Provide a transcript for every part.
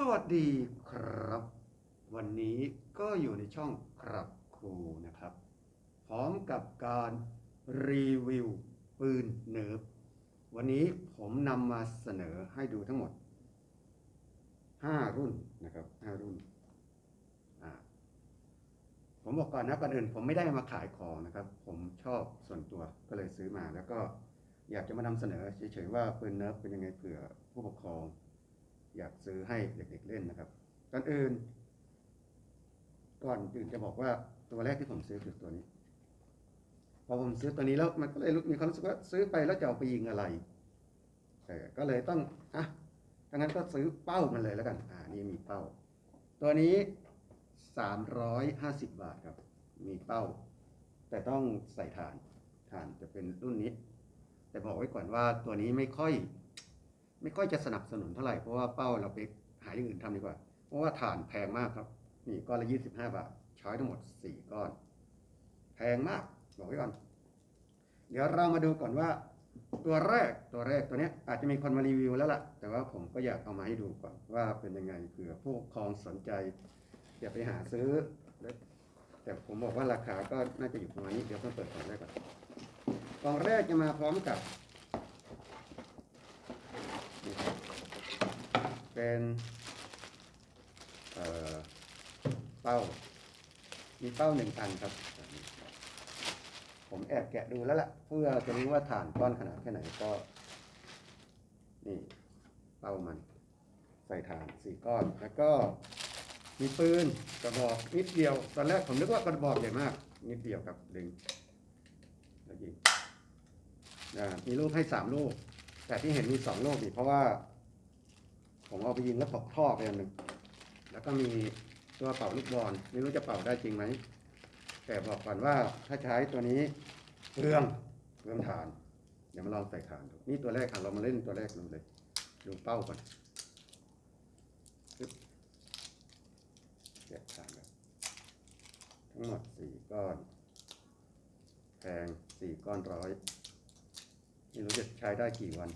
สวัสดีครับ วันนี้ก็อยู่ในช่องครับครูนะครับ พร้อมกับการรีวิวปืนเนิร์ฟวันนี้ผมนำมาเสนอให้ดูทั้งหมด 5 รุ่นนะครับ5รุ่นผมบอกก่อนนะก่อนอื่นผมไม่ได้มาขายของนะครับ ผมชอบส่วนตัวก็เลยซื้อมาแล้วก็อยากจะมานำเสนอเฉยๆว่าปืนเนิร์ฟเป็นยังไงเผื่อผู้ปกครอง อยากซื้อให้เด็กๆเล่นนะครับก่อนอื่น ก่อนอื่นจะบอกว่าตัวแรกที่ผมซื้อคือตัวนี้ พอผมซื้อตัวนี้แล้วมันก็เลยมีความรู้สึกว่าซื้อไปแล้วจะเอาไปยิงอะไรเออก็เลยต้องอะถ้างั้นก็ซื้อเป้ามันเลยแล้วกัน อ่า นี่มีเป้า ตัวนี้สามร้อยห้าสิบบาทครับ มีเป้า แต่ต้องใส่ฐาน ฐานจะเป็นรุ่นนี้ แต่บอกไว้ก่อนว่าตัวนี้ไม่ค่อย ไม่ค่อยจะสนับสนุนเท่าไหร่เพราะว่าเป้าเราไปหาอย่างอื่นทำดีกว่า เพราะว่าฐานแพงมากครับ นี่ก้อนละยี่สิบห้าบาท ใช้ทั้งหมดสี่ก้อน แพงมากบอกไว้ก่อน เดี๋ยวเรามาดูก่อนว่า ตัวแรกตัวแรกตัวนี้อาจจะมีคนมารีวิวแล้วล่ะ แต่ว่าผมก็อยากเอามาให้ดูก่อนว่าเป็นยังไงเผื่อผู้ปกครองสนใจอย่าไปหาซื้อแล้วแต่ผมบอกว่าราคาก็น่าจะอยู่ประมาณนี้เดี๋ยวต้องเปิดกล่องแรกก่อนกล่องแรกจะมาพร้อมกับ นี่ครับ เป็นเอ่อเป้า มีเป้าหนึ่งอันครับ ผมแอบแกะดูแล้วล่ะ เพื่อจะรู้ว่าฐานก้อนขนาดแค่ไหนก็ นี่เป้ามัน ใส่ฐานสี่ก้อน แล้วก็มีปืนกระบอกนิดเดียว ตอนแรกผมนึกว่ากระบอกใหญ่มาก นิดเดียวครับดึงแล้วยิงมีลูกให้สามลูก แต่ที่เห็นมีสองลูกนี่เพราะว่า ผมเอาไปยิงแล้วตกท่อไปอันหนึ่งแล้วก็มีตัวเป่าลูกบอลไม่รู้จะเป่าได้จริงไหมแต่บอกก่อนว่าถ้าใช้ตัวนี้เปลืองเปลืองฐานเดี๋ยวมาลองใส่ฐานดูนี่ตัวแรกอะเรามาเล่นตัวแรกดูเลยดูเป้าก่อนแกะฐานแบบทั้งหมดสี่ก้อนแพงสี่ก้อนร้อยไม่รู้จะใช้ได้กี่วัน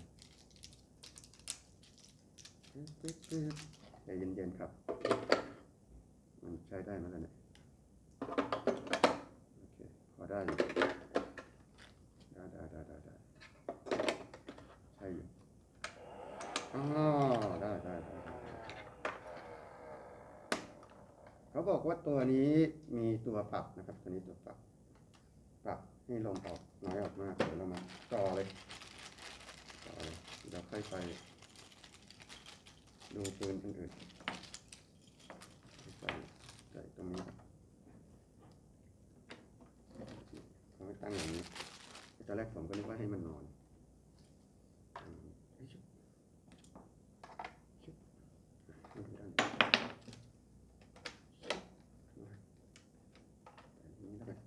ใจเย็นๆครับ มันใช้ได้ไหมล่ะเนี่ย โอเค พอได้อยู่ได้ได้ได้ได้ได้ใช่อยู่อ๋อได้ได้ได้ได้ได้เขาบอกว่าตัวนี้มีตัวปรับนะครับ ตัวนี้ตัวปรับ ปรับให้ลมออกน้อยออกมากเดี๋ยวเรามาต่อเลยต่อเลยเดี๋ยวค่อยไป ดูปืนอื่นๆใส่ใส่ตรงนี้ครับเขาให้ตั้งอย่างนี้ตอนแรกผมก็นึกว่าให้มันนอนอืมเอ้ยชุบชุบอะให้ดูด้านนี้ชุบมาแบบนี้แล้วกัน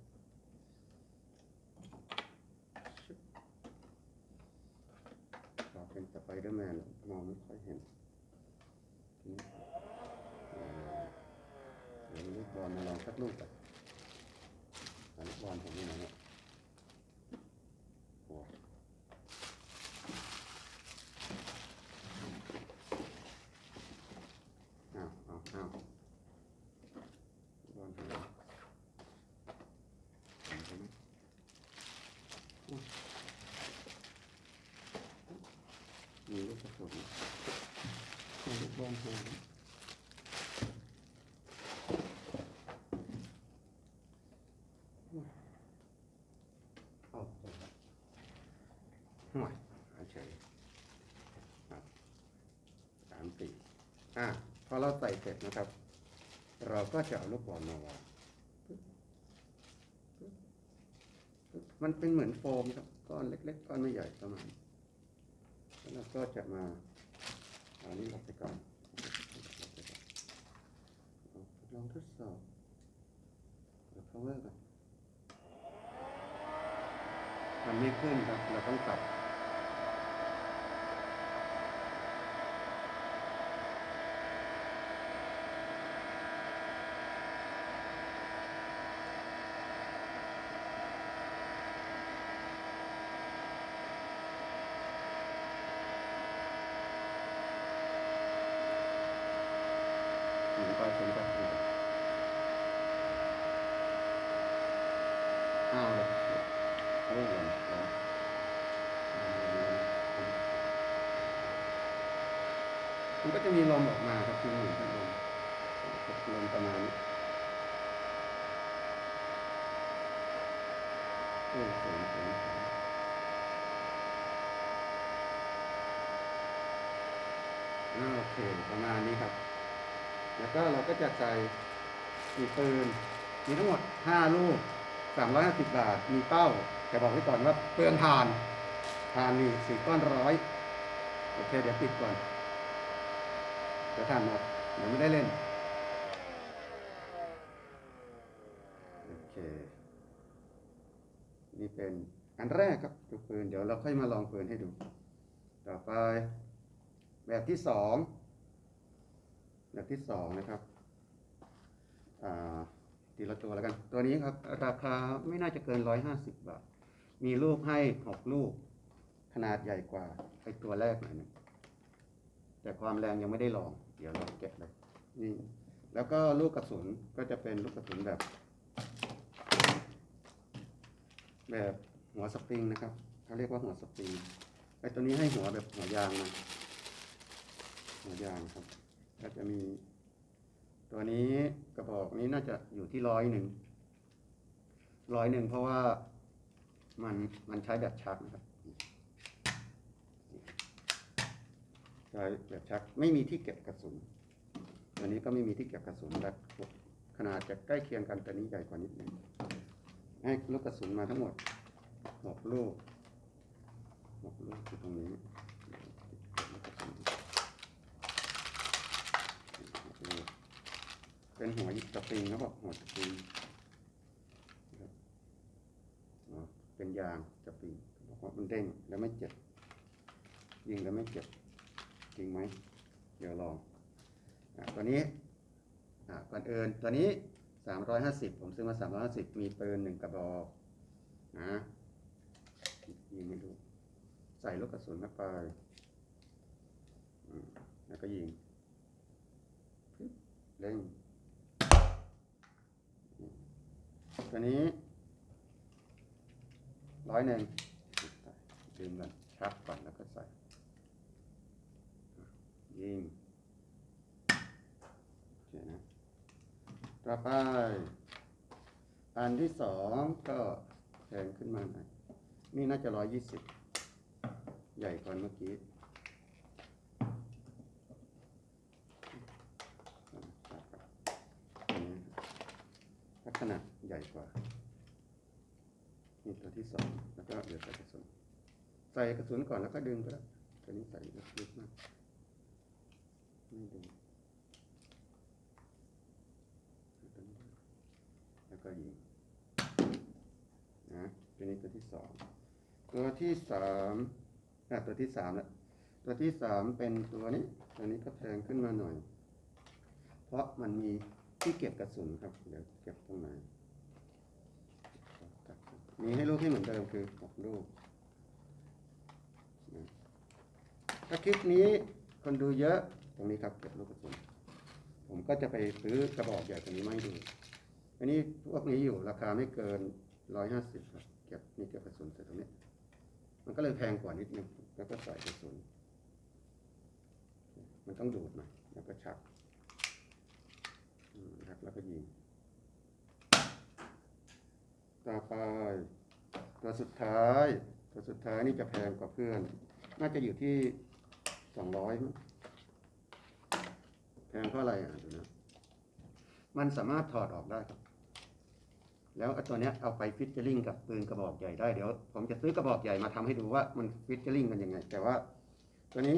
ชุบขอเป็นสไปเดอร์แมนมองไม่ค่อยเห็นทีนี้อ่าเดี๋ยวลูก บอลมาลองสักลูกก่อนอันนี้บอลผมนี่นะเนี่ยโอ้อ้าวอ้าวอ้าวบอลผมผมใช่ไหมอุ๊ยมีลูกกระสุนมีลูกบอลผม โอ้โห ห่วยเฉยครับสามสี่อะพอเราใส่เสร็จนะครับ เราก็จะเอาลูกบอลมาวางมันเป็นเหมือนโฟมครับก้อนเล็ก ๆ ก้อนไม่ใหญ่ประมาณแล้วเราก็จะมาอันนี้ลงไปก่อนเอาทดลองทดสอบเอา power ก่อนมันไม่ขึ้นครับ เราต้องปรั ก็จะมีลมออกมาครับคือเหมือนกับลมลมประมาณนี้โอ้สวยสวยสวยโอเคประมาณนี้ครับ แล้วก็เราก็จะใส่มีปืน มีทั้งหมด 5 ลูก 350 บาท มีเป้า แต่บอกไว้ก่อนว่าเปลืองทานทานนี่สี่ก้อนร้อย โอเค เดี๋ยวปิดก่อน เดี๋ยวทานหมดเดี๋ยวไม่ได้เล่น โอเค นี่เป็นอันแรกครับคือปืน เดี๋ยวเราค่อยมาลองปืนให้ดู ต่อไป แบบที่สองแบบที่สองนะครับอ่าทีละตัวแล้วกัน ตัวนี้ครับ ราคาไม่น่าจะเกินร้อยห้าสิบบาท มีลูกให้หกลูก ขนาดใหญ่กว่าไอตัวแรกหน่อยหนึงแต่ความแรงยังไม่ได้ลอง เดี๋ยวเราเก็บเลยนี่ แล้วก็ลูกกระสุนก็จะเป็นลูกกระสุนแบบ แบบหัวสปริงนะครับเขาเรียกว่าหัวสปริงไอตัวนี้ให้หัวแบบหัวยางนะหัวยางครับ ก็จะมี ตัวนี้กระบอกนี้น่าจะอยู่ที่ร้อยหนึ่งร้อยหนึ่งเพราะว่ามันมันใช้แบบชักนะครับ ใช้แบบชักไม่มีที่เก็บกระสุนตัวนี้ก็ไม่มีที่เก็บกระสุนแบบขนาดจะใกล้เคียงกันแต่นี้ใหญ่กว่านิดหนึงให้ลูกกระสุนมาทั้งหมดหกลูกหกลูกอยู่ตรงนี้เป็นหัวสปริงเขาบอกหัวสปริงนะครับอ๋อเป็นยางสปริงเขาบอกว่ามันเด้งแล้วไม่เจ็บยิงแล้วไม่เจ็บ จริงไหมเดี๋ยวลองอะตัวนี้อะก่อนเอินตัวนี้ 350 ผมซื้อมา 350 มีปืนหนึ่งกระบอกนะยิงให้ดูใส่ลูกกระสุนเข้าไปแล้วก็ยิงปึ๊บเร่งตัวนี้ร้อยหนึ่งดึงก่อนชักก่อนแล้วก็ใส่ ยิงโอเคนะต่อไป อันที่สองก็แพงขึ้นมาหน่อยนี่น่าจะร้อยยี่สิบใหญ่กว่าเมื่อกี้อันนี้ลักษณะใหญ่กว่า นี่ตัวที่สองแล้วก็เดี๋ยวใส่กระสุน ใส่กระสุนก่อนแล้วก็ดึงไปแล้ตัวนี้ใส่ลึกๆมาก ไม่ดึงแล้วก็ยิงนะตัวนี้ตัวที่สองตัวที่สามอะตัวที่สามแล้วตัวที่สามเป็นตัวนี้ ตัวนี้ก็แพงขึ้นมาหน่อย เพราะมันมีที่เก็บกระสุนครับ เดี๋ยวเก็บตรงไหนมีให้ลูกที่เหมือนเดิมคือหกลูกถ้าคลิปนี้คนดูเยอะ ตรงนี้ครับเก็บลูกกระสุนผมก็จะไปซื้อกระบอกใหญ่ตัวนี้มาให้ดู อันนี้พวกนี้อยู่ราคาไม่เกินร้อยห้าสิบครับเก็บนี่เก็บกระสุนใส่ตรงนี้ มันก็เลยแพงกว่านิดนึงแล้วก็ใส่กระสุน มันต้องดูดหน่อยแล้วก็ชักครับแล้วก็ยิงต่อไปตัวสุดท้าย ตัวสุดท้ายนี่จะแพงกว่าเพื่อน น่าจะอยู่ที่สองร้อยแพ งเพราะอะไรอะดูนะมันสามารถถอดออกได้ครับ แล้วตัวเนี้ยเอาไปฟิชเชอร์ลิงกับปืนกระบอกใหญ่ได้เดี๋ยว ผมจะซื้อกระบอกใหญ่มาทำให้ดูว่ามันฟิชเชอร์ลิงกันยังไง แต่ว่า ตัวนี้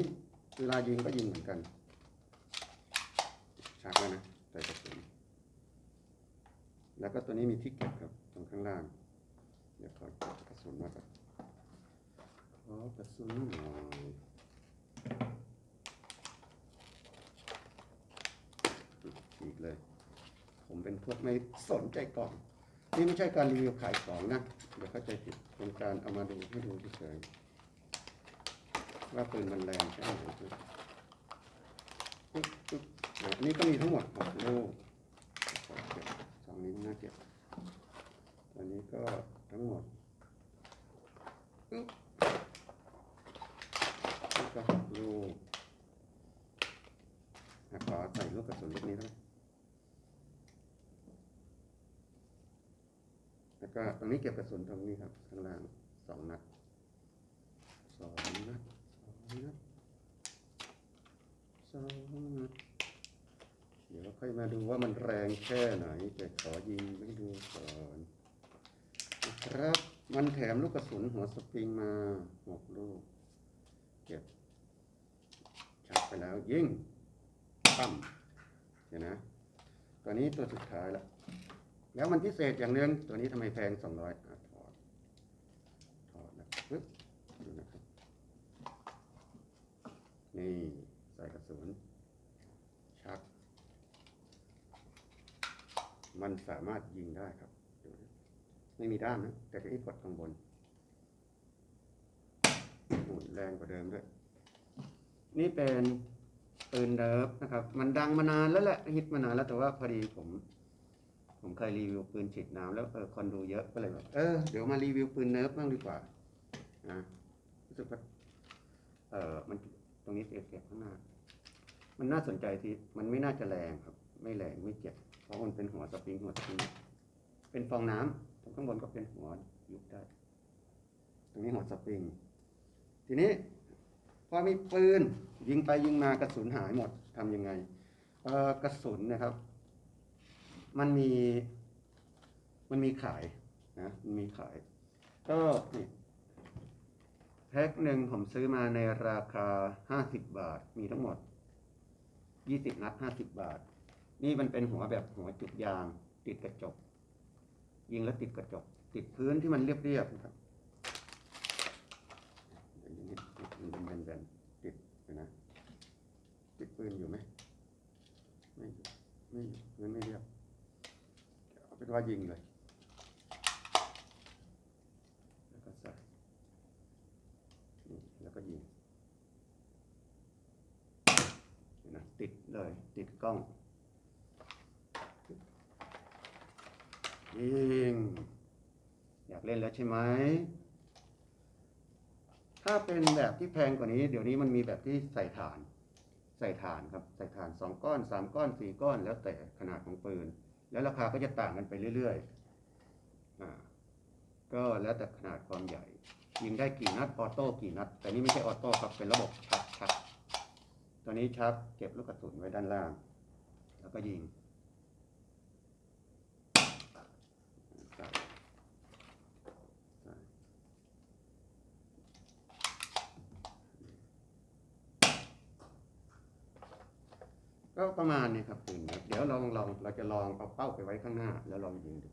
เวลายิงก็ยิงเหมือนกันชักแล้วนะใส่กระสุนแล้วก็ตัวนี้มีที่เก็บครับ ตรงข้างล่าง เดี๋ยวขอเก็บกระสุนมาก่อนขอกระสุนหน่อยอีกเลย ผมเป็นพวกไม่สนใจกล่อง นี่ไม่ใช่การรีวิวขายของนะเดี๋ยวเข้าใจผิดเป็นการเอามาดูให้ดูเฉยๆว่าปืนมันแรงแค่ไหนปึ๊บปึ๊บปึ๊บอันนี้ก็มีทั้งหมดหกลูกสองนี้น่าเก็บอันนี้ก็ทั้งหมดนี่ก็หกลูกขอใส่ลูกกระสุนลูกนี้แล้ว ก็ตรงนี้เก็บกระสุนตรงนี้ครับ ข้างล่างสองนัดสองนัดสองนัดสองนัดเดี๋ยวค่อยมาดูว่ามันแรงแค่ไหน แต่ขอยิงให้ดูก่อนครับมันแถมลูกกระสุนหัวสปริงมาหกลูก เก็บชักไปแล้วยิงปั้มเดี๋ยวนะตัวนี้ตัวสุดท้ายแล้ว แล้วมันพิเศษอย่างหนึงตัวนี้ทำไมแพงสองร้อยถอดถอดนะปึ๊บดูนะครับ นี่ใส่กระสุนชัก มันสามารถยิงได้ครับดูนะไม่มีด้ามนะ แต่ที่กดข้างบนหมุนแรงกว่าเดิมด้วย นี่เป็นปืนเนิฟนะครับ มันดังมานานแล้วแหละฮิตมานานแล้วแต่ว่าพอดีผม ผมเคยรีวิวปืนฉีดน้ำแล้วเออคนดูเยอะก็เลยแบบเออเดี๋ยวมารีวิวปืนเนิร์ฟบ้างดีกว่านะรู้สึกว่าเออมันตรงนี้เก็บๆข้างหน้า มันน่าสนใจที่มันไม่น่าจะแรงครับ ไม่แรงไม่เจ็บเพราะมันเป็นหัวสปริงหัวสปริงเป็นฟองน้ำตรงข้างบนก็เป็นหัวยุบได้ ตรงนี้หัวสปริง ทีนี้พอมีปืนยิงไปยิงมากระสุนหายหมดทำยังไงเออกระสุนนะครับ มันมี มันมีขายนะมันมีขาย ก็นี่แพ็คหนึ่งผมซื้อมาในราคาห้าสิบบาท มีทั้งหมดยี่สิบนัดห้าสิบบาท นี่มันเป็นหัวแบบหัวจุกยาง ติดกระจก ยิงแล้วติดกระจก ติดพื้นที่มันเรียบๆนะครับย่างนี้มันเป็นแบนๆติดเห็นะติดปืนอยู่ไหมไม่อยู่ไม่อยู่พื้นไม่เรียบ เอาเป็นว่ายิงเลยแล้วก็ใส่นี่แล้วก็ยิงเห็นนะติดเลยติดกล้องยิงอยากเล่นแล้วใช่ไหมถ้าเป็นแบบที่แพงกว่านี้ เดี๋ยวนี้มันมีแบบที่ใส่ฐาน ใส่ฐานครับ ใส่ฐานสองก้อนสามก้อนสี่ก้อนแล้วแต่ขนาดของปืน แล้วราคาก็จะต่างกันไปเรื่อยๆอ่าก็แล้วแต่ขนาดความใหญ่ ยิงได้กี่นัดออโต้กี่นัด แต่นี่ไม่ใช่ออโต้ครับเป็นระบบชักชักตัวนี้ชักเก็บลูกกระสุนไว้ด้านล่าง แล้วก็ยิง ใส่ใส่ ก็ประมาณนี้ครับปืนนะเดี๋ยวลองลองเราจะลองเอาเป้าไปไว้ข้างหน้า แล้วลองยิงดู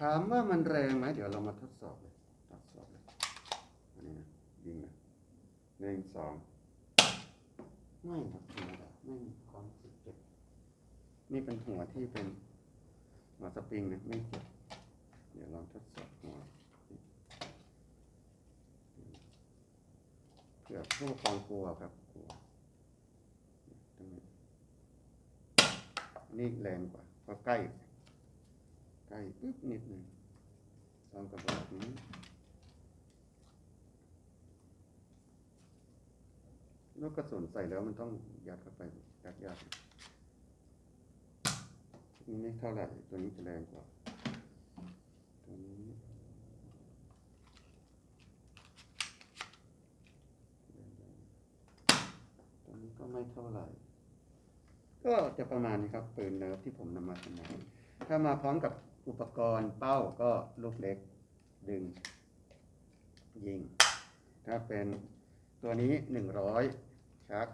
ถามว่ามันแรงไหมเดี๋ยวเรามาทดสอบเลยทดสอบเลยอันนี้นะยิงนะหนึ่งสองไม่ครับธรรมดาไม่มีความสึกเจ็บนี่เป็นหัวที่เป็นหัวสปริงนะไม่เจ็บเดี๋ยวลองทดสอบหัวเพื่อผู้ปกครองกลัวครับกลัวนี้นี่แรงกว่าเพราะใกล้ ใกล้ปึ๊บนิดหนึ่งลองกระบอกนี้ลูกกระสุนใส่แล้วมันต้องยัดเข้าไปยัดยัดนี่ไม่เท่าไหร่ ตัวนี้จะแรงกว่า ตัวนี้ตัวนี้ก็ไม่เท่าไหร่ ก็จะประมาณนี้ครับปืนเนิร์ฟที่ผมนำมาเสนอถ้ามาพร้อมกับ อุปกรณ์เป้าก็ลูกเล็กดึง ยิง ถ้าเป็นตัวนี้หนึ่งร้อยชัก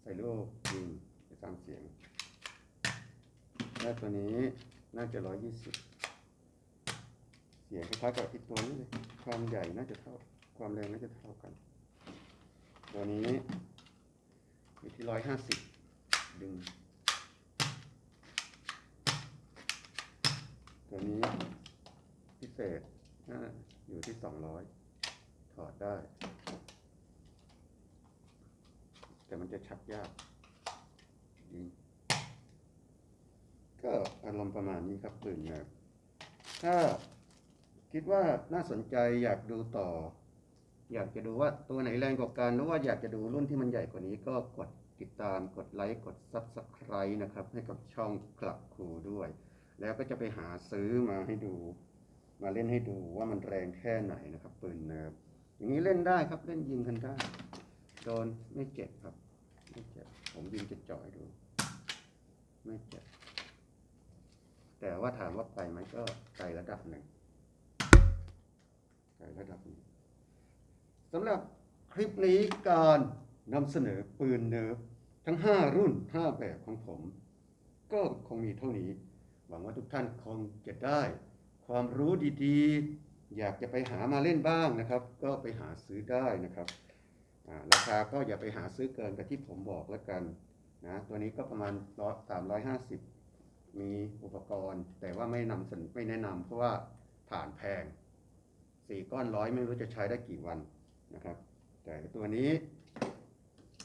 ใส่ลูกยิงไปตามเสียงและตัวนี้น่าจะร้อยยี่สิบเสียงคล้ายๆกับอีกตัวนี้เลย ความใหญ่น่าจะเท่า ความแรงน่าจะเท่ากัน ตัวนี้อยู่ที่ร้ อยห้าสิบดึงตัวนี้พิเศษน่าอยู่ที่สองร้อยถอดได้ แต่มันจะชักยากยิงก็อารมณ์ประมาณนี้ครับปืนแบบถ้าคิดว่าน่าสนใจอยากดูต่อ อยากจะดูว่าตัวไหนแรงกว่ากันหรือว่าอยากจะดูรุ่นที่มันใหญ่กว่านี้ก็กดติดตามกดไลค์กด Subscribe นะครับ ให้กับช่องกลับครูด้วย แล้วก็จะไปหาซื้อมาให้ดู มาเล่นให้ดูว่ามันแรงแค่ไหนนะครับปืนเนิร์ฟอย่างนี้เล่นได้ครับเล่นยิงกันได้โดนไม่เจ็บครับไม่เจ็บผมยิงจะจ่อยดู ไม่เจ็บแต่ว่าถามว่าไกลไหมก็ไกลระดับหนึ่งไกลระดับหนึ่งสำหรับคลิปนี้การนำเสนอปืนเนิร์ฟทั้ง 5 รุ่น 5 แบบของผม ก็คงมีเท่านี้ หวังว่าทุกท่านคงจะได้ ความรู้ดีๆ อยากจะไปหามาเล่นบ้างนะครับ ก็ไปหาซื้อได้นะครับราคาก็อย่าไปหาซื้อเกินกับที่ผมบอกแล้วกันนะตัวนี้ก็ประมาณสามร้อยห้าสิบมีอุปกรณ์ แต่ว่าไม่นำไม่แนะนำเพราะว่าฐานแพงสี่ก้อนร้อยไม่รู้จะใช้ได้กี่วันนะครับ แต่ตัวนี้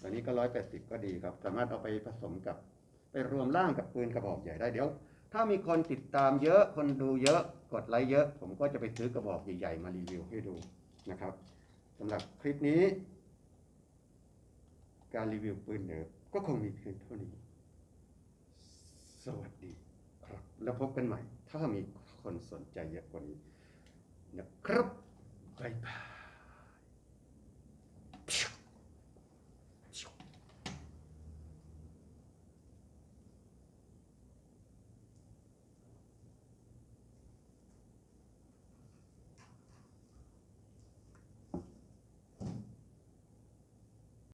ตัวนี้ก็ร้อยแปดสิบก็ดีครับ สามารถเอาไปผสมกับ ไปรวมร่างกับปืนกระบอกใหญ่ได้เดี๋ยว ถ้ามีคนติดตามเยอะ คนดูเยอะกดไลค์เยอะ ผมก็จะไปซื้อกระบอกใหญ่ๆมารีวิวให้ดูนะครับสำหรับคลิปนี้ การรีวิวปืนเนิร์ก็คงมีเพียงเท่านี้ สวัสดีครับ แล้วพบกันใหม่ ถ้ามีคนสนใจเยอะกว่านี้นะครับบ๊ายบาย